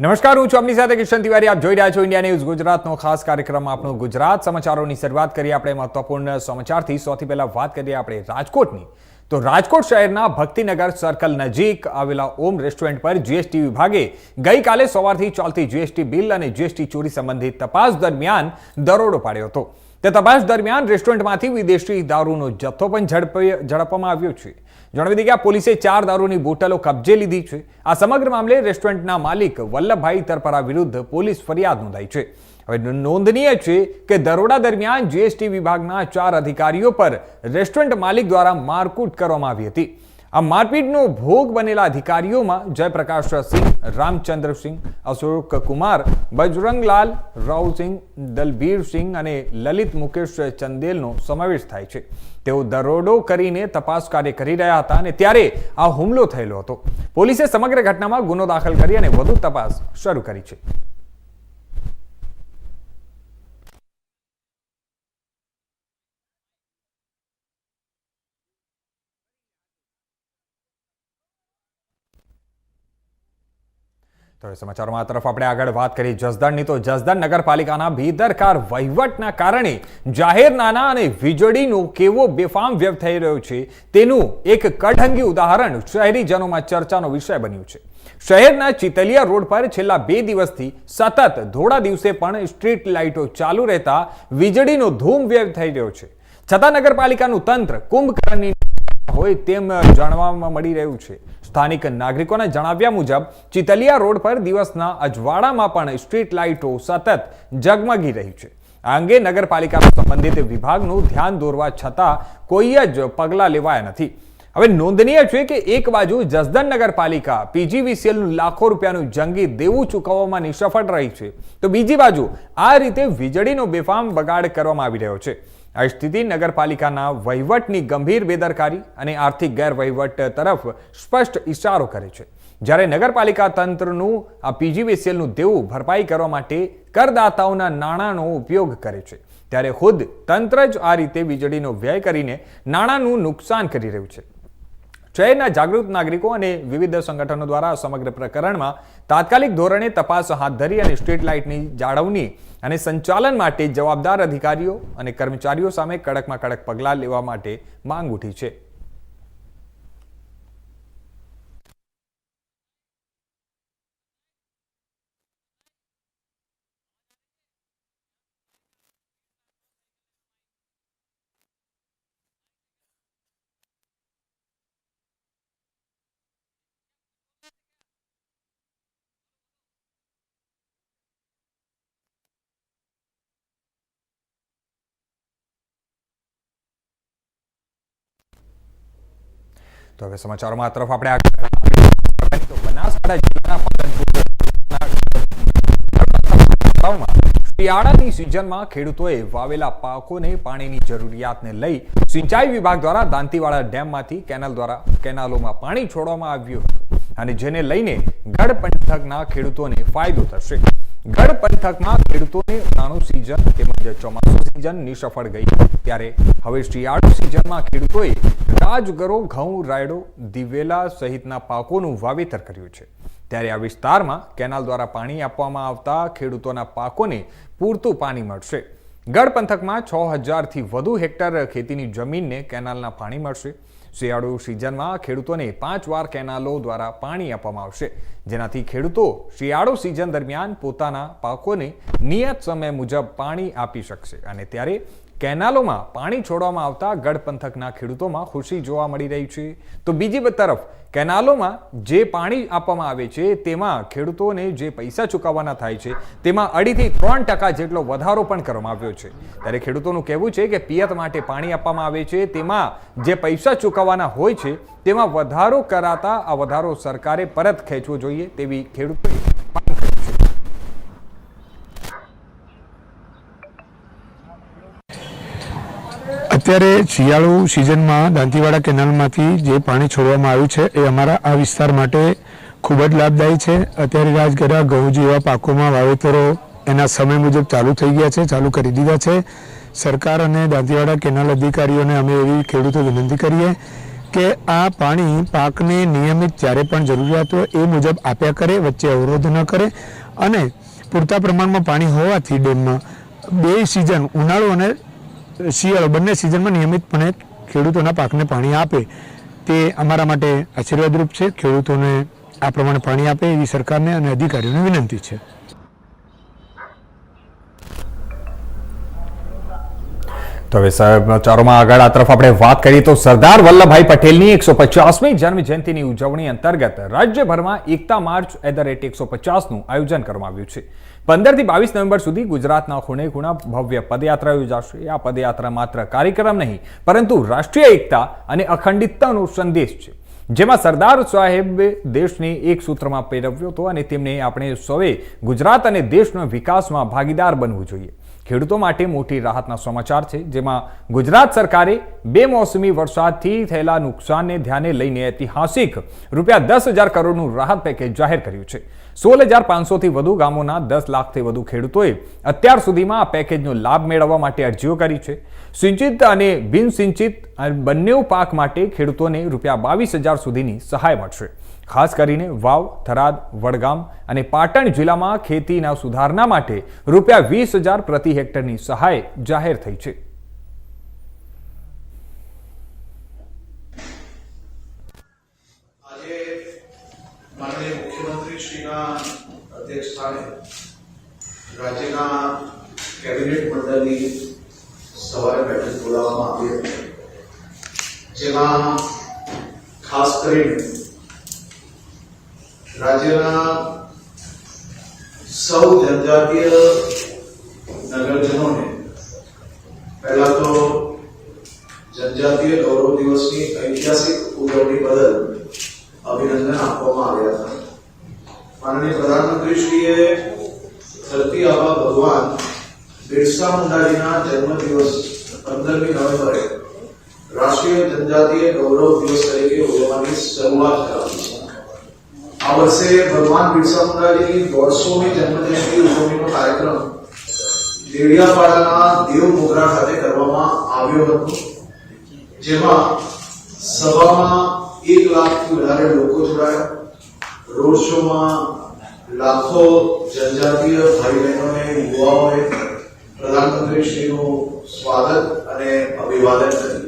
નમસ્કાર, હું છું આપની સાથે કિશન તિવારી. આપ જોઈ રહ્યા છો ઇન્ડિયા ન્યૂઝ ગુજરાતનો ખાસ કાર્યક્રમ આપણો ગુજરાત. સમાચારોની શરૂઆત કરીએ આપણે મહત્વપૂર્ણ સમાચારથી. સૌથી પહેલા વાત કરીએ આપણે રાજકોટની. તો રાજકોટ શહેરના ભક્તિનગર સર્કલ નજીક આવેલા ઓમ રેસ્ટોરન્ટ પર જીએસટી વિભાગે ગઈકાલે સવારથી ચાલતી જીએસટી બિલ અને જીએસટી ચોરી સંબંધિત તપાસ દરમિયાન દરોડો પાડ્યો હતો. તે તપાસ દરમિયાન રેસ્ટોરન્ટમાંથી વિદેશી દારૂનો જથ્થો પણ ઝડપ ઝડપવામાં આવ્યો છે. જણાવી દઈએ કે પોલીસે ચાર દારૂની બોટલો કબજે લીધી છે. આ સમગ્ર મામલે રેસ્ટોરન્ટના માલિક વલ્લભભાઈ તરપરા વિરુદ્ધ પોલીસ ફરિયાદ નોંધાઈ છે. હવે નોંધનીય છે કે દરોડા દરમિયાન જીએસટી વિભાગના ચાર અધિકારીઓ પર રેસ્ટોરન્ટ માલિક દ્વારા મારકૂટ કરવામાં આવી હતી. આ મારપીટનો ભોગ બનેલા અધિકારીઓમાં જયપ્રકાશ સિંહ રામચંદ્રસિંહ અશોક કુમાર, બજરંગલાલ રાવસિંહ દલબીર સિંહ અને લલિત મુકેશ ચંદેલનો સમાવેશ થાય છે. તેઓ દરોડો કરીને તપાસ કાર્ય કરી રહ્યા હતા અને ત્યારે આ હુમલો થયેલો હતો. પોલીસે સમગ્ર ઘટનામાં ગુનો દાખલ કરી અને વધુ તપાસ શરૂ કરી છે. તો સમાચારોમાં તરફ આપણે આગળ વાત કરી જસદણની. તો જસદણ નગરપાલિકાના બેદરકાર વહીવટના કારણે જાહેર નાના અને વીજળીનો કેવો બેફામ વ્યવ થઈ રહ્યો છે, તેનું એક કઢંગી ઉદાહરણ શહેરીજનોમાં ચર્ચાનો વિષય બન્યું છે. શહેરના ચિતલિયા રોડ પર છેલ્લા બે દિવસથી સતત ધોળા દિવસે પણ સ્ટ્રીટ લાઇટો ચાલુ રહેતા વીજળીનો ધૂમ વ્યવ થઈ રહ્યો છે. છતાં નગરપાલિકાનું તંત્ર કુંભકર્ણની હોય તેમ જાણવામાં મળી રહ્યું છે. સ્થાનિક નાગરિકોના જણાવ્યા મુજબ, ચિતલિયા રોડ પર દિવસના અજવાળામાં પણ સ્ટ્રીટ લાઇટો સતત ઝગમગી રહી છે. આ અંગે નગરપાલિકા સંબંધિત વિભાગનું ધ્યાન દોરવા છતાં કોઈ જ પગલાં લેવાયા નથી. હવે નોંધનીય છે કે એક બાજુ જસદન નગરપાલિકા પીજીવીસીએલનું લાખો રૂપિયાનું જંગી દેવું ચૂકવવામાં નિષ્ફળ રહી છે. તો બીજી બાજુ આ રીતે વીજળીનો બેફામ બગાડ કરવામાં આવી રહ્યો છે. આ સ્થિતિ નગરપાલિકાના વહીવટની ગંભીર બેદરકારી અને આર્થિક ગેરવહીવટ તરફ સ્પષ્ટ ઇશારો કરે છે. જ્યારે નગરપાલિકા તંત્રનું આ પીજીવીસીએલનું દેવું ભરપાઈ કરવા માટે કરદાતાઓના નાણાંનો ઉપયોગ કરે છે. ત્યારે ખુદ તંત્ર જ આ રીતે વીજળીનો વ્યય કરીને નાણાંનું નુકસાન કરી રહ્યું છે. શહેરના જાગૃત નાગરિકો અને વિવિધ સંગઠનો દ્વારા સમગ્ર પ્રકરણમાં તાત્કાલિક ધોરણે તપાસ હાથ ધરી અને સ્ટ્રીટ લાઇટની જાળવણી અને સંચાલન માટે જવાબદાર અધિકારીઓ અને કર્મચારીઓ સામે કડકમાં કડક પગલાં લેવા માટે માંગ ઉઠી છે. તો હવે સમાચારોમાં તરફ આપણે આગળ. તો શિયાળાની સિઝનમાં ખેડૂતોએ વાવેલા પાકોને પાણીની જરૂરિયાતને લઈ સિંચાઈ વિભાગ દ્વારા દાંતીવાડા ડેમમાંથી કેનાલ દ્વારા, કેનાલોમાં પાણી છોડવામાં આવ્યું અને જેને લઈને ગઢ પંથકના ખેડૂતોને ફાયદો થશે. ગઢ પંથકમાં ખેડૂતોને ઉનાળુ સિઝન તેમજ ચોમાસુ સિઝન નિષ્ફળ ગઈ. ત્યારે હવે શિયાળુ સિઝનમાં ખેડૂતોએ રાજગરો ઘઉં, રાયડો, દિવેલા સહિતના પાકોનું વાવેતર કર્યું છે. ત્યારે આ વિસ્તારમાં કેનાલ દ્વારા પાણી આપવામાં આવતા ખેડૂતોના પાકોને પૂરતું પાણી મળશે. ગઢ પંથકમાં છ હજારથી વધુ હેક્ટર ખેતીની જમીનને કેનાલના પાણી મળશે. શિયાળુ સિઝનમાં ખેડૂતોને પાંચ વાર કેનાલો દ્વારા પાણી આપવામાં આવશે. જેનાથી ખેડૂતો શિયાળુ સિઝન દરમિયાન પોતાના પાકોને નિયત સમય મુજબ પાણી આપી શકશે અને ત્યારે કેનાલોમાં પાણી છોડવામાં આવતા ગઢ પંથકના ખેડૂતોમાં ખુશી જોવા મળી રહી છે. તો બીજી તરફ, કેનાલોમાં જે પાણી આપવામાં આવે છે, તેમાં ખેડૂતોને જે પૈસા ચૂકવવાના થાય છે, તેમાં અઢીથી ત્રણ ટકા જેટલો વધારો પણ કરવામાં આવ્યો છે. ત્યારે ખેડૂતોનું કહેવું છે કે પિયત માટે પાણી આપવામાં આવે છે, તેમાં જે પૈસા ચૂકવવાના હોય છે, તેમાં વધારો કરાતા આ વધારો સરકારે પરત ખેંચવો જોઈએ તેવી કરી અત્યારે શિયાળુ સિઝનમાં દાંતીવાડા કેનાલમાંથી જે પાણી છોડવામાં આવ્યું છે, એ અમારા આ વિસ્તાર માટે ખૂબ જ લાભદાયી છે. અત્યારે રાજગરા, ઘઉં જેવા પાકોમાં વાવેતરો એના સમય મુજબ ચાલુ થઈ ગયા છે, ચાલુ કરી દીધા છે. સરકાર અને દાંતીવાડા કેનાલ અધિકારીઓને અમે એવી ખેડૂતો વિનંતી કરીએ કે આ પાણી પાકને નિયમિત જ્યારે પણ જરૂરિયાત હોય એ મુજબ આપ્યા કરે, વચ્ચે અવરોધ ન કરે અને પૂરતા પ્રમાણમાં પાણી હોવાથી ડેમમાં બે સિઝન ઉનાળો અને શિયાળો, બંને સિઝનમાં નિયમિતપણે ખેડૂતોના પાકને પાણી આપે. તે અમારા માટે આશીર્વાદરૂપ છે. ખેડૂતોને આ પ્રમાણે પાણી આપે એવી સરકારને અને અધિકારીઓને વિનંતી છે. તો હવે સમાચારોમાં આગળ આ તરફ આપણે વાત કરીએ તો સરદાર વલ્લભભાઈ પટેલની એકસો પચાસમી જન્મ જયંતિની ઉજવણી અંતર્ગત રાજ્યભરમાં એકતા માર્ચ એટ ધ રેટ એકસો પચાસનું આયોજન કરવામાં આવ્યું છે. પંદરથી બાવીસ નવેમ્બર સુધી ગુજરાતના ખૂણે ખૂણા ભવ્ય પદયાત્રા યોજાશે. આ પદયાત્રા માત્ર કાર્યક્રમ નહીં, પરંતુ રાષ્ટ્રીય એકતા અને અખંડિતતાનો સંદેશ છે. જેમાં સરદાર સાહેબે દેશને એક સૂત્રમાં પેરવ્યો હતો અને તેમને આપણે સૌએ ગુજરાત અને દેશના વિકાસમાં ભાગીદાર બનવું જોઈએ. ખેડૂતો માટે મોટી રાહતના સમાચાર છે, જેમાં ગુજરાત સરકારે બે મોસમી વરસાદથી થયેલા નુકસાનને ધ્યાને લઈને ઐતિહાસિક રૂપિયા દસ હજાર કરોડનું રાહત પેકેજ જાહેર કર્યું છે. સોળ હજાર પાંચસોથી વધુ ગામોના દસ લાખથી વધુ ખેડૂતોએ અત્યાર સુધીમાં આ પેકેજનો લાભ મેળવવા માટે અરજીઓ કરી છે. સિંચિત અને બિનસિંચિત બંને પાક માટે ખેડૂતોને રૂપિયા બાવીસ હજાર સુધીની સહાય મળશે. ખાસ કરીને વાવ, થરાદ, વડગામ અને પાટણ જિલ્લામાં ખેતીના સુધારણા માટે રૂપિયા વીસ હજાર પ્રતિ હેક્ટરની સહાય જાહેર થઈ છે. આજે માનનીય મુખ્યમંત્રી શ્રીના અધ્યક્ષસ્થાને રાજ્યના કેબિનેટ મંડળની સવારે બેઠક બોલાવવામાં આવી હતી જેમાં ખાસ કરીને રાજ્યના સૌ જનજાતીય નગરજનોને પહેલા તો જનજાતીય ગૌરવ દિવસની ઐતિહાસિક ઉજવણી બદલ અભિનંદન આપવામાં આવ્યા હતા માનનીય પ્રધાનમંત્રીશ્રીએ ધરતી આબા ભગવાન બિરસા મુંડાજીના જન્મદિવસ પંદરમી નવેમ્બરે રાષ્ટ્રીય જનજાતીય ગૌરવ દિવસ તરીકે ઉજવવાની શરૂઆત કરાવી છે આ વર્ષે ભગવાન બિરસા મુંડાજીની દોઢસોમી જન્મજયંતિ ઉજવણીનો કાર્યક્રમ દેડિયાપાડાના દેવ મોગરા ખાતે કરવામાં આવ્યો હતો જેમાં સભામાં એક લાખથી વધારે લોકો જોડાયા રોડ શોમાં લાખો જનજાતીય ભાઈ બહેનોને યુવાઓએ પ્રધાનમંત્રીશ્રીનું સ્વાગત અને અભિવાદન કર્યું.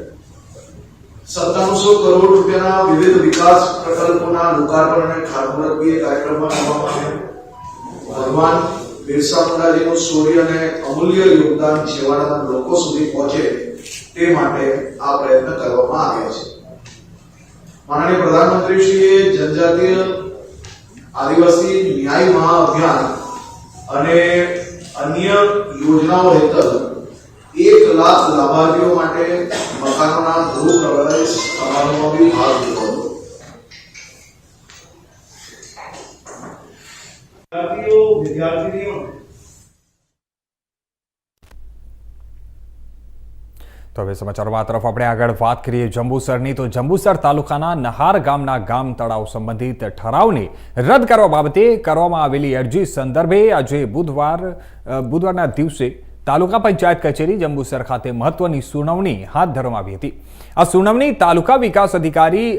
સત્તાણુંસો કરોડ રૂપિયાના વિવિધ વિકાસ પ્રકલ્પોના લોકાર્પણ અને ખાતમુહૂર્તીય કાર્યક્રમમાં કરવામાં આવ્યો. ભગવાન બિરસા મુંડાજીનું સૂર્ય અને અમૂલ્ય યોગદાન છેવાડાના લોકો સુધી પહોંચે તે માટે આ પ્રયત્ન કરવામાં આવ્યા છે. માનનીય પ્રધાનમંત્રીશ્રીએ જનજાતીય આદિવાસી ન્યાય મહાઅભિયાન અને અન્ય યોજનાઓ હેઠળ એક લાખ લાભાર્થીઓ માટે મકાનોના ગૃહ કવરેજ સમારોહમાં બી ભાગ લીધો હતો. વિદ્યાર્થીઓ વિદ્યાર્થીનીઓને તો હવે સમાચારોમાં તરફ આપણે આગળ વાત કરીએ જંબુસરની. તો જંબુસર તાલુકાના નહાર ગામના ગામ તળાવ સંબંધિત ઠરાવને રદ કરવા બાબતે કરવામાં આવેલી અરજી સંદર્ભે આજે બુધવાર બુધવારના દિવસે તાલુકા પંચાયત કચેરી જંબુસર ખાતે મહત્વની સુનાવણી હાથ ધરવામાં આવી હતી. આ સુનાવણી તાલુકા વિકાસ અધિકારી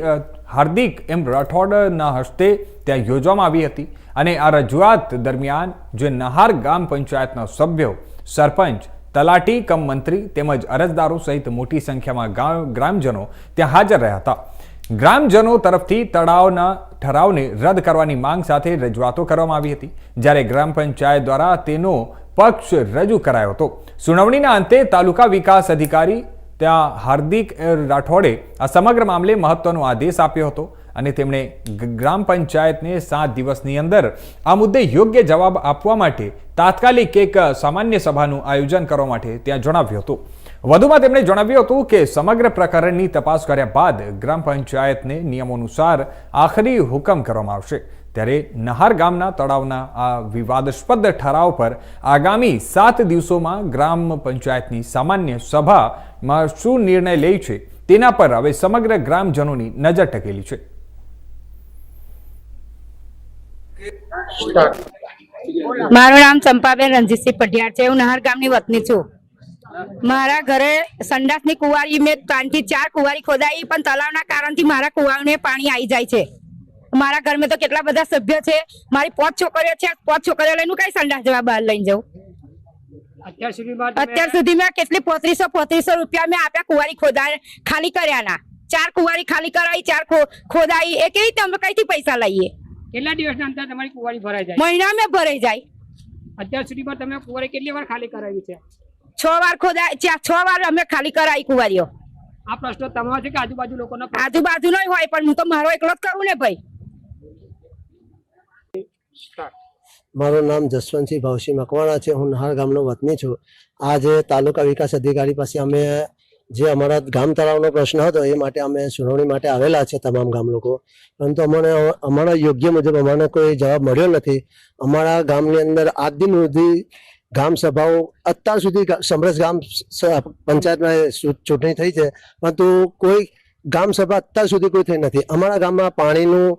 હાર્દિક એમ રાઠોડના હસ્તે ત્યાં યોજવામાં આવી હતી અને આ રજૂઆત દરમિયાન જે નહાર ગામ પંચાયતના સભ્યો, સરપંચ તલાટી કમ મંત્રી તેમજ અરજદારો સહિત મોટી સંખ્યામાં ગ્રામજનો ત્યાં હાજર રહ્યા હતા. ગ્રામજનો તરફથી તળાવના ઠરાવને રદ કરવાની માંગ સાથે રજૂઆતો કરવામાં આવી હતી. જ્યારે ગ્રામ પંચાયત દ્વારા તેનો પક્ષ રજૂ કરાયો હતો. સુનાવણીના અંતે તાલુકા વિકાસ અધિકારી ત્યાં હાર્દિક રાઠોડે આ સમગ્ર મામલે મહત્વનો આદેશ આપ્યો હતો અને તેમણે ગ્રામ પંચાયતને સાત દિવસની અંદર આ મુદ્દે યોગ્ય જવાબ આપવા માટે તાત્કાલિક એક સામાન્ય સભાનું આયોજન કરવા માટે ત્યાં જણાવ્યું હતું. વધુમાં તેમણે જણાવ્યું હતું કે સમગ્ર પ્રકરણની તપાસ કર્યા બાદ ગ્રામ પંચાયતને નિયમોનુસાર આખરી હુકમ કરવામાં આવશે. ત્યારે નહાર ગામના તળાવના આ વિવાદાસ્પદ ઠરાવ પર આગામી સાત દિવસોમાં ગ્રામ પંચાયતની સામાન્ય સભામાં શું નિર્ણય લે છે. તેના પર હવે સમગ્ર ગ્રામજનોની નજર ટકેલી છે. મારું નામ ચંપાબેન રણજીતસિંહ પઢિયાર છે. હું નહર ગામની વતની છું. મારા ઘરે સંડાસની કુવારી મેં ત્રણથી ચાર કુવારી ખોદાઈ પણ તલાવના કારણથી મારા કુવાને પાણી આવી જાય છે. મારા ઘરમાં તો કેટલા બધા સભ્ય છે. મારી પાંચ છોકરીઓ છે. પાંચ છોકરીઓ લઈને કઈ સંડાસ જવા બહાર લઈને જાઉં? અત્યાર સુધી મેં કેટલી પોત્રીસો પોત્રીસો રૂપિયા મેં આપ્યા કુવારી ખોદા ખાલી કર્યાના. ચાર કુવારી ખાલી કરાવી ચાર ખોદાઈ. એ કેવી રીતે અમે કઈથી પૈસા લઈએ? કેટલા દિવસના અંતર તમારી કુંવારી ભરાઈ જાય? મહિના મેં ભરાઈ જાય. અત્યાર સુધીમાં તમે કુંવારી કેટલી વાર ખાલી કરાવી છે? છ વાર ખોદા ચાર છ વાર અમે ખાલી કરાવી કુવારીઓ. આ પ્રશ્ન તમારો છે કે આજુબાજુ લોકોનો? આજુબાજુ નહીં હોય પણ હું તો મારો એકલો જ કરું ને ભાઈ. મારું નામ જસવંતસિંહ ભાવસિંહ મકવાણા છે. હું નહાર ગામનો વતની છું. આજે તાલુકા વિકાસ અધિકારી પાસે અમે જે અમારા ગામ તળાવનો પ્રશ્ન હતો, એ માટે અમે સુનાવણી માટે આવેલા છે તમામ ગામ લોકો. પરંતુ અમને અમારા યોગ્ય મુજબ અમને કોઈ જવાબ મળ્યો નથી. અમારા ગામની અંદર આજ દિન સુધી ગામ સભાઓ, અત્યાર સુધી સમરસ ગામ પંચાયતમાં ચૂંટણી થઈ છે. પરંતુ કોઈ ગામ સભા અત્યાર સુધી કોઈ થઈ નથી. અમારા ગામમાં પાણીનું,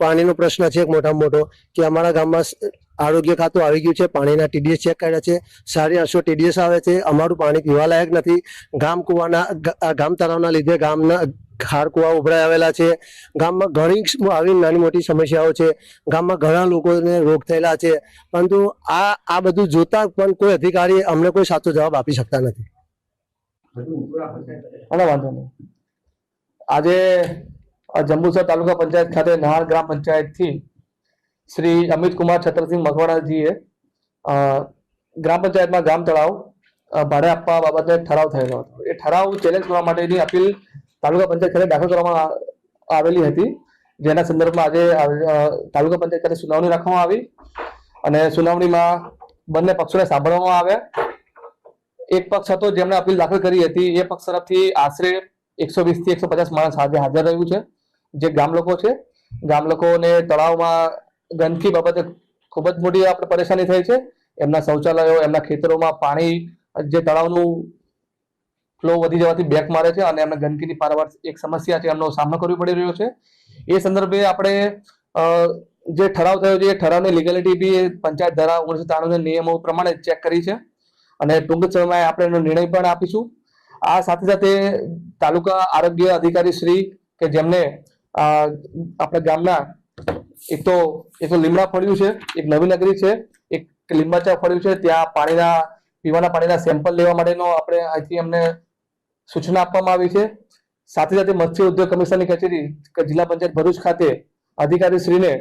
પાણીનો પ્રશ્ન છે એક મોટામાં મોટો, કે અમારા ગામમાં આરોગ્ય ખાતું આવી ગયું છે, પાણીના ટીડીએસ ચેક કર્યા છે સાડી આઠસો ટીડીએસ આવે છે, અમારું પાણી પીવાલાયક નથી. ગામ કુવાના ગામ તળાવના લીધે ગામના ખાર કુવા ઉભરાઈ આવેલા છે. ગામમાં ઘણી આવી નાની મોટી સમસ્યાઓ છે. ગામમાં ઘણા લોકોને રોગ થયેલા છે. પરંતુ આ આ બધું જોતા પણ કોઈ અધિકારી અમને કોઈ સાચો જવાબ આપી શકતા નથી. વાંધો નહીં. આજે જંબુસર તાલુકા પંચાયત ખાતે નહાર ગ્રામ પંચાયતથી શ્રી અમિત કુમાર છત્રસિંહ મકવાણાજીએ ગ્રામ પંચાયતમાં ગામ તળાવ ભાડે આપવા બાબતે ઠરાવ થયેલો હતો. એ ઠરાવ ચેલેન્જ કરવા માટેની અપીલ તાલુકા પંચાયત ખાતે દાખલ કરવામાં આવેલી હતી. જેના સંદર્ભમાં આજે તાલુકા પંચાયત ખાતે સુનાવણી રાખવામાં આવી અને સુનાવણીમાં બંને પક્ષોને સાંભળવામાં આવ્યા. એક પક્ષ હતો જેમણે અપીલ દાખલ કરી હતી. એ પક્ષ તરફથી આશરે એકસો વીસથી એકસો પચાસ માણસ આજે હાજર રહ્યું છે. જે ગામ લોકો છે. ગામ લોકોને તળાવમાં ગંદકી બાબતે ખૂબ જ મોટી આપણે પરેશાની થઈ છે. એમના શૌચાલયો, એમના ખેતરોમાં પાણી, જે તળાવનું ફ્લો વધી જવાથી બેક મારે છે અને એમને ગંદકીની પારવાર એક સમસ્યા છે એમનો સામનો કરવો પડી રહ્યો છે. એ સંદર્ભે આપણે જે ઠરાવ થયો છે એ ઠરાવની લીગેલિટી બી પંચાયત ધારા ઓગણીસો ત્રાણું નિયમો પ્રમાણે ચેક કરી છે અને ટૂંક સમયમાં આપણે એનો નિર્ણય પણ આપીશું. આ સાથે સાથે તાલુકા આરોગ્ય અધિકારી શ્રી કે જેમને આપણા ગામના એક તો એક તો લીમડા ફળ્યું છે, એક નવી નગરી છે, એક લીંબાચા ફળ્યું છે, ત્યાં પાણીના, પીવાના પાણીના સેમ્પલ લેવા માટેનો આપણે અહીંથી અમને સૂચના આપવામાં આવી છે. સાથે સાથે મત્સ્ય ઉદ્યોગ કમિશનની કચેરી જિલ્લા પંચાયત ભરૂચ ખાતે અધિકારી શ્રીને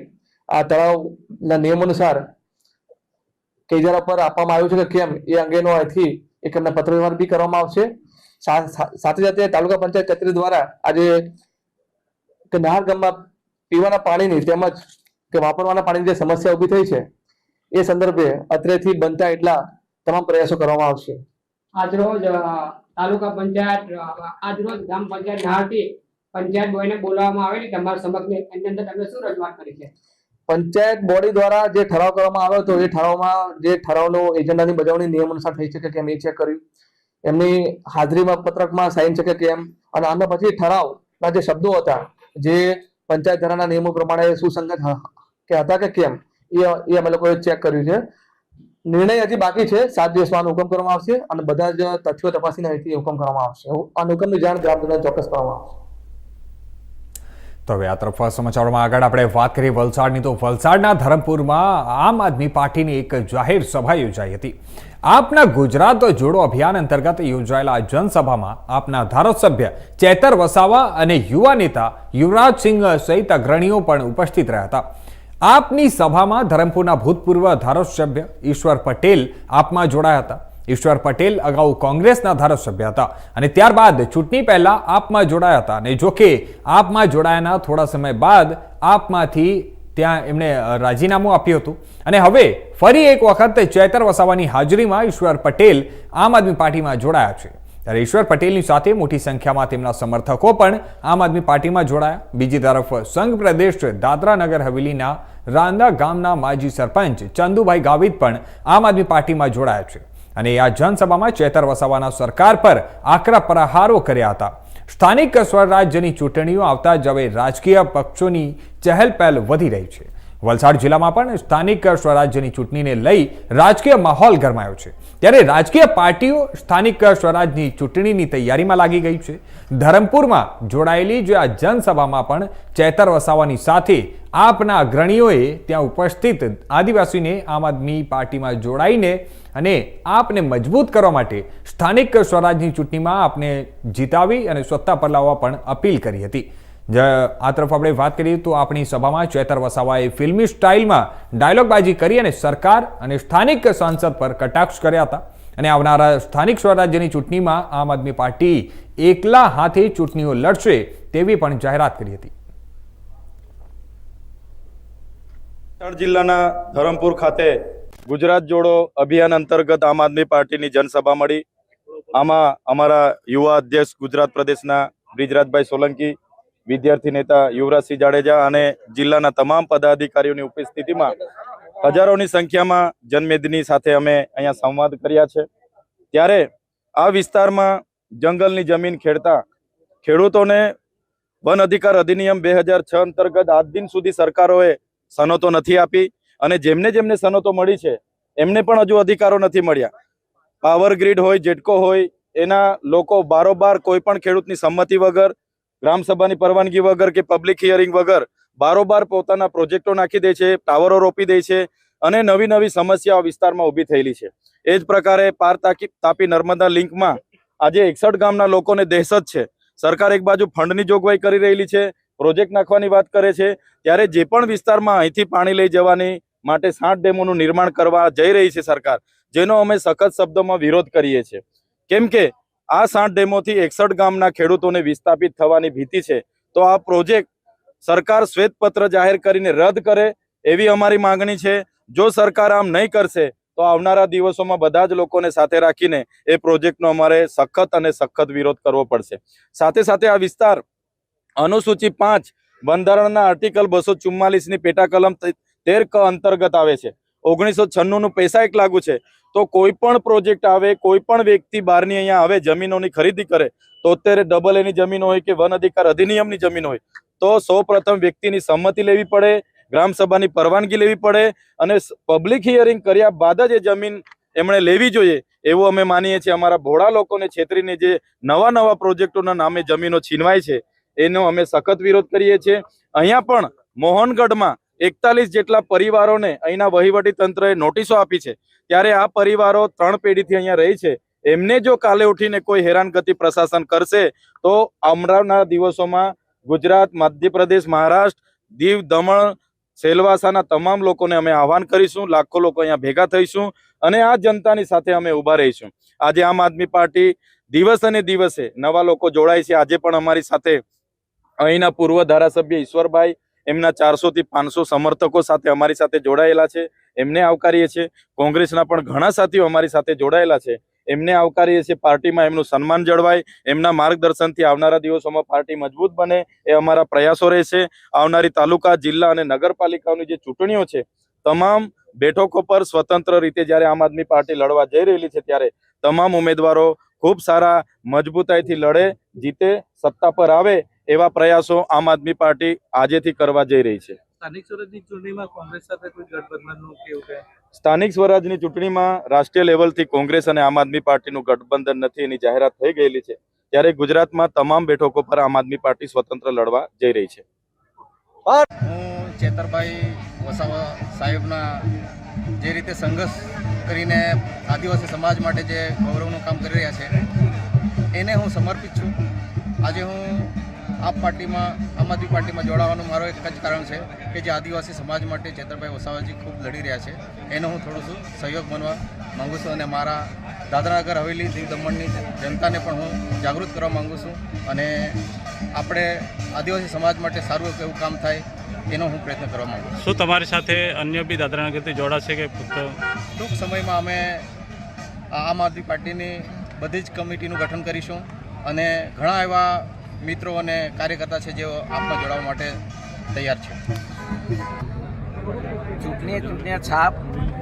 આ તળાવના નિયમો અનુસાર કેજારા પર આપવામાં આવ્યું છે કે કેમ, એ અંગેનો અહીંથી એક અમને પત્ર વ્યવહાર બી કરવામાં આવશે. સાથે સાથે તાલુકા પંચાયત કચેરી દ્વારા આજે નહાર ગામમાં પીવાના પાણીની તેમજ કે વાપરવાના પાણીની જે સમસ્યા ઊભી થઈ છે એ સંદર્ભે અત્રેથી બનતા એટલા તમામ પ્રયાસો કરવામાં આવશે. આજરોજ તાલુકા પંચાયત આજરોજ ગ્રામ પંચાયત નહારથી પંચાયત બોયને બોલાવવામાં આવેલી તમારા સમક્ષ એની અંદર તમે શું રજૂઆત કરી છે? પંચાયત બોડી દ્વારા જે ઠરાવ કરવામાં આવ્યો હતો એ ઠરાવમાં જે ઠરાવનો એજન્ડાની બજાવણી નિયમ અનુસાર થઈ છે કે કેમ એ ચેક કર્યું. એમની હાજરીમાં પત્રકમાં સાઈન છે કે કેમ? અને આના પછી ઠરાવના જે શબ્દો હતા જે પંચાયત ધારાના નિયમો પ્રમાણે સુસંગત કે હતા કે કેમ? એ એ અમે લોકોએ ચેક કર્યું છે. નિર્ણય હજી બાકી છે. સાત દિવસમાં હુકમ કરવામાં આવશે અને બધા જ તથ્યો તપાસીને અહીંથી હુકમ કરવામાં આવશે. અને હુકમની જાણ ગ્રામજનોને ચોક્કસ કરવામાં આવશે. તો હવે આ તરફ સમાચારોમાં આગળ આપણે વાત કરીએ વલસાડની. તો વલસાડના ધરમપુરમાં આમ આદમી પાર્ટીની એક જાહેર સભા યોજાઈ હતી. આપના ગુજરાત જોડો અભિયાન અંતર્ગત યોજાયેલા જનસભામાં આપના ધારાસભ્ય ચેતર વસાવા અને યુવા નેતા યુવરાજસિંહ સહિત અગ્રણીઓ પણ ઉપસ્થિત રહ્યા હતા. આપની સભામાં ધરમપુરના ભૂતપૂર્વ ધારાસભ્ય ઈશ્વર પટેલ આપમાં જોડાયા હતા. ઈશ્વર પટેલ અગાઉ કોંગ્રેસના ધારાસભ્ય હતા અને ત્યારબાદ ચૂંટણી પહેલા આપમાં જોડાયા હતા. અને જોકે આપમાં જોડાયાના થોડા સમય બાદ આપમાંથી ત્યાં એમણે રાજીનામું આપ્યું હતું. અને હવે ફરી એક વખત ચેતર વસાવાની હાજરીમાં ઈશ્વર પટેલ આમ આદમી પાર્ટીમાં જોડાયા છે. ત્યારે ઈશ્વર પટેલની સાથે મોટી સંખ્યામાં તેમના સમર્થકો પણ આમ આદમી પાર્ટીમાં જોડાયા. બીજી તરફ સંઘ પ્રદેશ દાદરા નગર હવેલીના રાંદા ગામના માજી સરપંચ ચંદુભાઈ ગાવિત પણ આમ આદમી પાર્ટીમાં જોડાયા છે. અને આ જનસભામાં ચેતર વસાવાના સરકાર પર આકરા પ્રહારો કર્યા હતા. સ્થાનિક સ્વરાજ્યની ચૂંટણીઓ આવતા જ હવે રાજકીય પક્ષોની ચહેલ પહેલ વધી રહી છે. વલસાડ જિલ્લામાં પણ સ્થાનિક સ્વરાજ્યની ચૂંટણીને લઈ રાજકીય માહોલ ગરમાયો છે. ત્યારે રાજકીય પાર્ટીઓ સ્થાનિક સ્વરાજની ચૂંટણીની તૈયારીમાં લાગી ગઈ છે. ધરમપુરમાં જોડાયેલી જે આ જનસભામાં પણ ચેતર વસાવાની સાથે આપના અગ્રણીઓએ ત્યાં ઉપસ્થિત આદિવાસીને આમ આદમી પાર્ટીમાં જોડાઈને અને આપને મજબૂત કરવા માટે સ્થાનિક સ્વરાજની ચૂંટણીમાં આપને જીતાવી અને સત્તા પર લાવવા પણ અપીલ કરી હતી. આ તરફ આપણે વાત કરીએ તો આપણી સભામાં ચેતર વસાવાએ ફિલ્મી સ્ટાઇલમાં ડાયલોગબાજી કરી અને સરકાર અને સ્થાનિક સાંસદ પર કટાક્ષ કર્યા હતા. અને આવનારા સ્થાનિક સ્વરાજ્યની ચૂંટણીમાં આમ આદમી પાર્ટી એકલા હાથે ચૂંટણીઓ લડશે તેવી પણ જાહેરાત કરી હતી. જિલ્લાના ધરમપુર ખાતે ગુજરાત જોડો અભિયાન અંતર્ગત આમ આદમી પાર્ટીની જનસભા મળી. આમાં અમારા યુવા અધ્યક્ષ ગુજરાત પ્રદેશના બ્રિજરાજભાઈ સોલંકી વિદ્યાર્થી નેતા યુવરાજસિંહ જાડેજા અને જિલ્લાના તમામ પદાધિકારીઓની ઉપસ્થિતિમાં હજારોની સંખ્યામાં જનમેદની સાથે અમે અહીંયા સંવાદ કર્યા છે. ત્યારે આ વિસ્તારમાં જંગલની જમીન ખેડતા ખેડૂતોને વન અધિકાર અધિનિયમ બે અંતર્ગત આજ દિન સુધી સરકારોએ સનતો નથી આપી અને જેમને જેમને સનતો મળી છે, એમને પણ હજુ અધિકારો નથી મળ્યા. પાવર ગ્રીડ હોય, જેટકો હોય, એના લોકો બારોબાર કોઈ પણ ખેડૂતની સંમતિ વગર ગ્રામસભાની પરવાનગી વગર કે પબ્લિક હિયરિંગ વગર બારોબાર પોતાના પ્રોજેક્ટો નાખી દે છે ટાવરો રોપી દે છે અને નવી નવી સમસ્યાઓ વિસ્તારમાં ઊભી થયેલી છે. એ જ પ્રકારે પાર તાપી નર્મદા લિંકમાં આજે એકસઠ ગામના લોકોને દહેશત છે. સરકાર એક બાજુ ફંડની જોગવાઈ કરી રહેલી છે પ્રોજેક્ટ નાખવાની વાત કરે છે, ત્યારે જે પણ વિસ્તારમાં અહીંથી પાણી લઈ જવાની માટે સાત ડેમોનું નિર્માણ કરવા જઈ રહી છે સરકાર, જેનો અમે સખત શબ્દોમાં વિરોધ કરીએ છીએ. કેમ કે આ સાત ડેમોથી એકસઠ ગામના ખેડૂતોને વિસ્થાપિત થવાની ભીતિ છે. તો આ પ્રોજેક્ટ સરકાર શ્વેતપત્ર જાહેર કરીને રદ કરે એવી અમારી માંગણી છે. જો સરકાર આમ નહીં કરશે, તો આવનારા દિવસોમાં બધા જ લોકોને સાથે રાખીને એ પ્રોજેક્ટનો અમારે સખત અને સખત વિરોધ કરવો પડશે. સાથે સાથે આ વિસ્તાર અનુસૂચિ પાંચ બંધારણના આર્ટિકલ બસો ચુમ્માલીસની પેટા કલમ તેર ક અંતર્ગત આવે છે. ઓગણીસો છન્નુંનું પૈસા એક લાગુ છે. તો કોઈ પણ પ્રોજેક્ટ આવે, કોઈ પણ વ્યક્તિ બહારની અહીંયા આવે, જમીનોની ખરીદી કરે, તો અત્યારે ડબલ એની જમીન હોય કે વન અધિકાર અધિનિયમની જમીન હોય, તો સૌ વ્યક્તિની સંમતિ લેવી પડે ગ્રામસભાની પરવાનગી લેવી પડે અને પબ્લિક હિયરિંગ કર્યા બાદ જ એ જમીન એમણે લેવી જોઈએ, એવું અમે માનીએ છીએ. અમારા ભોળા લોકોને છેતરીને જે નવા નવા પ્રોજેક્ટોના નામે જમીનો છીનવાય છે, એનો અમે સખત વિરોધ કરીએ છીએ. અહીંયા પણ મોહનગઢમાં એકતાલીસ જેટલા પરિવારોને અહીંના વહીવટી તંત્રએ નોટિસો આપી છે. ત્યારે આ પરિવારો ત્રણ પેઢીથી અહીંયા રહી છે. એમને જો કાલે ઉઠીને કોઈ હેરાનગતિ પ્રશાસન કરશે, તો આવનારા દિવસોમાં ગુજરાત, મધ્યપ્રદેશ, મહારાષ્ટ્ર, દીવ, દમણ, સેલવાસાના તમામ લોકોને અમે આહવાન કરીશું. લાખો લોકો અહીંયા ભેગા થઈશું અને આ જનતાની સાથે અમે ઊભા રહીશું. આજે આમ આદમી પાર્ટી દિવસ અને દિવસે નવા લોકો જોડાય છે. આજે પણ અમારી સાથે અહીંના પૂર્વ ધારાસભ્ય ઈશ્વરભાઈ એમના ચારસો થી પાંચસો સમર્થકો સાથે અમારી સાથે જોડાયેલા છે, એમને આવકારીએ છીએ. કોંગ્રેસના પણ ઘણા સાથીઓ અમારી સાથે જોડાયેલા છે. એમને આવકારીએ છીએ, પાર્ટીમાં એમનું સન્માન જળવાય, એમના માર્ગદર્શનથી આવનારા દિવસોમાં પાર્ટી મજબૂત બને, એ અમારા પ્રયાસો રહેશે. આવનારી તાલુકા, જિલ્લા અને નગરપાલિકાઓની જે ચૂંટણીઓ છે, તમામ બેઠકો પર સ્વતંત્ર રીતે જ્યારે આમ આદમી પાર્ટી લડવા જઈ રહેલી છે ત્યારે તમામ ઉમેદવારો ખૂબ સારા મજબૂતાઈથી લડે, જીતે, સત્તા પર આવે એવા પ્રયાસો આમ આદમી પાર્ટી આજેથી કરવા જઈ રહી છે. સ્થાનિક સ્વરાજની ચૂંટણીમાં કોંગ્રેસ સાથે કોઈ ગઠબંધનનું કેવું સ્થાનિક સ્વરાજની ચૂંટણીમાં રાષ્ટ્રીય લેવલથી કોંગ્રેસ અને આમ આદમી પાર્ટીનું ગઠબંધન નથી એની જાહેરાત થઈ ગયેલી છે ત્યારે ગુજરાતમાં તમામ બેઠકો પર આમ આદમી પાર્ટી સ્વતંત્ર લડવા જઈ રહી છે. હું ચેતરભાઈ વસાવા સાહેબના જે રીતે સંઘર્ષ કરીને આદિવાસી સમાજ માટે જે ગૌરવનું કામ કરી રહ્યા છે એને હું સમર્પિત છું. આજે હું આપ પાર્ટીમાં આમ આદમી પાર્ટીમાં જોડાવાનું મારો એક જ કારણ છે કે જે આદિવાસી સમાજ માટે ચેતરભાઈ વસાવાજી ખૂબ લડી રહ્યા છે. એનો હું થોડું શું સહયોગ બનવા માગું છું અને મારા દાદરાનગર હવેલી દીવ દમણની જનતાને પણ હું જાગૃત કરવા માગું છું અને આપણે આદિવાસી સમાજ માટે સારું એવું કામ થાય એનો હું પ્રયત્ન કરવા માગું છું. શું તમારી સાથે અન્ય બી દાદરાનગરથી જોડાશે કે ફક્ત ટૂંક સમયમાં અમે આમ આદમી પાર્ટીની બધી જ કમિટીનું ગઠન કરીશું અને ઘણા એવા મિત્રો અને કાર્યકર્તા છે જેઓ આપમાં જોડાવા માટે તૈયાર છે. ચૂંટણી ચૂંટણી છાપ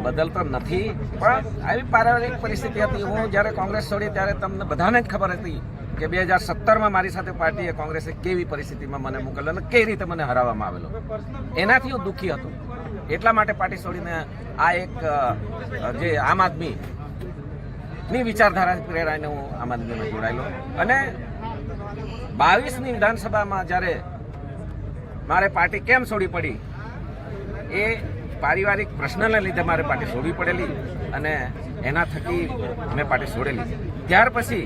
બદલતો નથી, પણ આવી પારિવારિક પરિસ્થિતિ હતી. હું જ્યારે કોંગ્રેસ છોડી ત્યારે તમને બધાને જ ખબર હતી કે બે હજાર સત્તરમાં મારી સાથે પાર્ટીએ કોંગ્રેસે કેવી પરિસ્થિતિમાં મને મોકલ્યો અને કઈ રીતે મને હરાવવામાં આવેલો. એનાથી હું દુઃખી હતો. એટલા માટે પાર્ટી છોડીને આ એક જે આમ આદમી ની વિચારધારા પ્રેરાઈને હું આમ આદમીમાં જોડાયેલો. અને બાવીસની વિધાનસભામાં જ્યારે મારે પાર્ટી કેમ છોડી પડી, એ પારિવારિક પ્રશ્નને લીધે મારે પાર્ટી છોડવી પડેલી અને એના થકી મેં પાર્ટી છોડેલી. ત્યાર પછી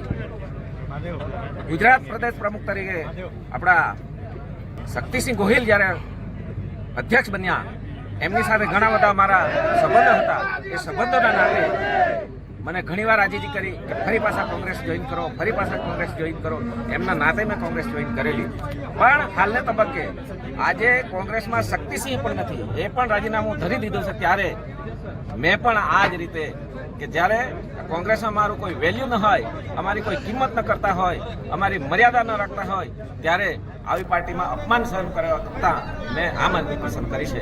ગુજરાત પ્રદેશ પ્રમુખ તરીકે આપણા શક્તિસિંહ ગોહિલ જ્યારે અધ્યક્ષ બન્યા, એમની સાથે ઘણા બધા મારા સંબંધો હતા. એ સંબંધોના નાતે મને ઘણીવાર આજીજી કરી કે ફરી પાછા કોંગ્રેસ જોઈન કરો, ફરી પાછા કોંગ્રેસ જોઈન કરો. એમના નાતે મેં કોંગ્રેસ જોઈન કરેલી પણ હાલને તબક્કે આજે કોંગ્રેસમાં શક્તિસિંહ પણ નથી. એ પણ રાજીનામું ધરી દીધું છે ત્યારે મેં પણ આ જ રીતે કે જ્યારે કોંગ્રેસમાં મારું કોઈ વેલ્યુ ન હોય, અમારી કોઈ કિંમત ન કરતા હોય, અમારી મર્યાદા ન રાખતા હોય, ત્યારે આવી પાર્ટીમાં અપમાન સહન કરવા કરતાં મેં આમ આદમી પસંદ કરી છે.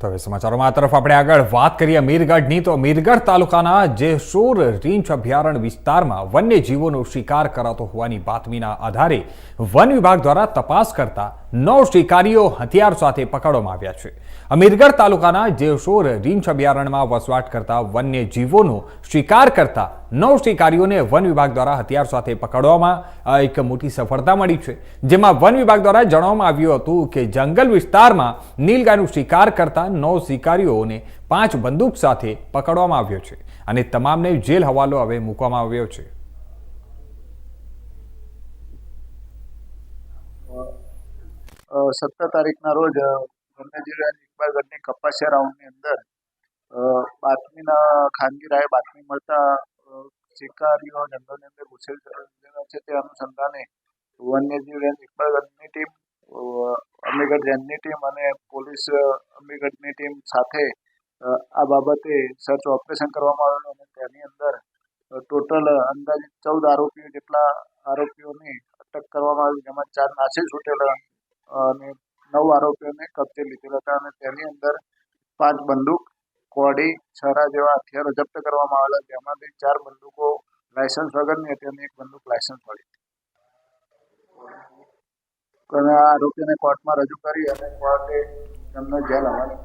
તો હવે સમાચારોમાં આ તરફ આપણે આગળ વાત કરીએ મીરગઢની. તો મીરગઢ તાલુકાના જેસોર રીંછ અભયારણ્ય વિસ્તારમાં વન્યજીવોનો શિકાર કરાતો હોવાની બાતમીના આધારે વન વિભાગ દ્વારા તપાસ કરતા નવ શિકારીઓ હથિયાર સાથે પકડવામાં આવ્યા છે. અમીરગઢ તાલુકાના જેસોર રીંછ અભયારણ્યમાં વસવાટ કરતા વન્યજીવોનો શિકાર કરતા નવ શિકારીઓને વન વિભાગ દ્વારા હથિયાર સાથે પકડવામાં એક મોટી સફળતા મળી છે. જેમાં વન વિભાગ દ્વારા જણાવવામાં આવ્યું હતું કે જંગલ વિસ્તારમાં નીલગાયનું શિકાર કરતા નવ શિકારીઓને પાંચ બંદૂક સાથે પકડવામાં આવ્યો છે અને તમામને જેલ હવાલો હવે મૂકવામાં આવ્યો છે. સત્તર તારીખના રોજ રેન્જ ઇકબાલગઢની કપાસિયા રાઉન્ડની અંદર બાતમીના ખાનગી રાય બાતમી મળતા શિકારીઓ જંગલની અંદર ઘૂસેલ છે તે અનુસંધાને વન્યજીવ રેન્જ ઇકબાલગઢની ટીમ અમીગઢ રેન્જની ટીમ અને પોલીસ અમીગઢની ટીમ સાથે આ બાબતે સર્ચ ઓપરેશન કરવામાં આવેલું અને તેની અંદર ટોટલ અંદાજિત ચૌદ આરોપીઓ જેટલા આરોપીઓની અટક કરવામાં આવી, જેમાં ચાર નાસી છૂટેલા અને નવ આરોપીઓને કબજે લીધેલા હતા અને તેની અંદર પાંચ બંદૂક, કોડી, છરા જેવા હથિયારો જપ્ત કરવામાં આવેલા, જેમાંથી ચાર બંદૂકો લાયસન્સ વગરની હતી અને એક બંદૂક લાયસન્સ મળી હતી. અને આ આરોપીઓને કોર્ટમાં રજૂ કરી અને કોર્ટે તેમને જેલ હવાલે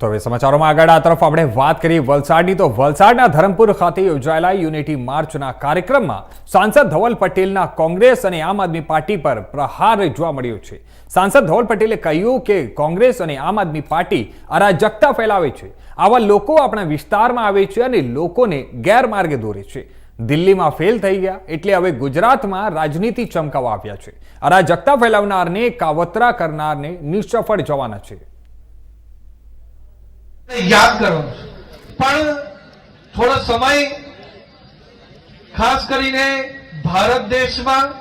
તો હવે સમાચારોમાં આગળ આ તરફ આપણે વાત કરીએ વલસાડની. તો વલસાડના ધરમપુર ખાતે યોજાયેલા યુનિટી માર્ચના કાર્યક્રમમાં સાંસદ ધવલ પટેલના કોંગ્રેસ અને આમ આદમી પાર્ટી પર પ્રહાર જોવા મળ્યો છે. સાંસદ ધવલ પટેલે કહ્યું કે કોંગ્રેસ અને આમ આદમી પાર્ટી અરાજકતા ફેલાવે છે. આવા લોકો આપણા વિસ્તારમાં આવે છે અને લોકોને ગેરમાર્ગે દોરે છે. દિલ્હીમાં ફેલ થઈ ગયા એટલે હવે ગુજરાતમાં રાજનીતિ ચમકાવવા આવ્યા છે. અરાજકતા ફેલાવનારને કાવતરા કરનારને નિષ્ફળ જવાના છે. યાદ કરવાનું પણ થોડો સમય ખાસ કરીને ભારત દેશમાં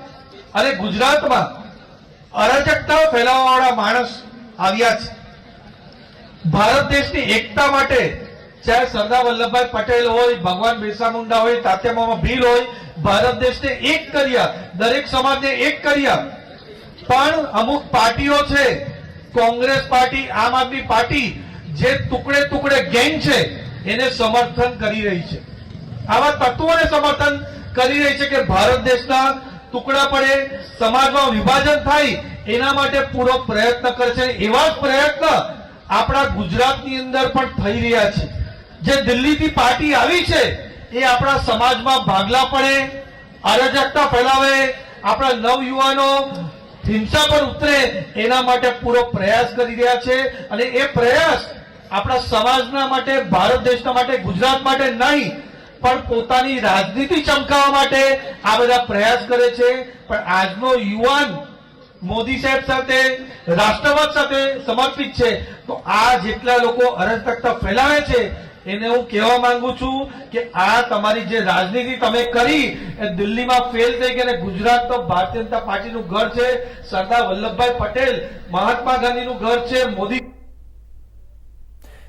અને ગુજરાતમાં અરાજકતા ફેલાવવાવાળા માણસ આવ્યા છે. ભારત દેશની એકતા માટે ચાહે સરદાર વલ્લભભાઈ પટેલ હોય, ભગવાન બિરસા મુંડા હોય, તાત્યામામા ભીલ હોય, ભારત દેશને એક કર્યા, દરેક સમાજને એક કર્યા. પણ અમુક પાર્ટીઓ છે, કોંગ્રેસ પાર્ટી, આમ આદમી પાર્ટી જે ટુકડે ટુકડે ગેંગ છે, એને સમર્થન કરી રહી છે. આવા તત્વોને સમર્થન કરી રહી છે કે ભારત દેશના ટુકડા પડે, સમાજમાં વિભાજન થાય, એના માટે પૂરો પ્રયત્ન કરે છે એવા જ પ્રયત્ન આપણા ગુજરાતની અંદર પણ થઈ રહ્યા છે. જે દિલ્હીથી પાર્ટી આવી છે, એ આપણા સમાજમાં ભાગલા પડે, અરાજકતા ફેલાવે, આપણા નવયુવાનો હિંસા પર ઉતરે, એના માટે પૂરો પ્રયાસ કરી રહ્યા છે. અને એ પ્રયાસ આપણા સમાજના માટે, ભારત દેશના માટે, ગુજરાત માટે નહીં, પણ પોતાની રાજનીતિ ચમકાવવા માટે આ બધા પ્રયાસ કરે છે. પણ આજનો યુવાન મોદી સાહેબ સાથે, રાષ્ટ્રવાદ સાથે સમર્પિત છે. તો આ જેટલા લોકો અરજકતા ફેલાવે છે, એને હું કહેવા માંગુ છું કે આ તમારી જે રાજનીતિ તમે કરી, એ દિલ્હીમાં ફેલ થઈ ગઈ અને ગુજરાત તો ભારતીય જનતા પાર્ટીનું ઘર છે. સરદાર વલ્લભભાઈ પટેલ, મહાત્મા ગાંધીનું ઘર છે, મોદી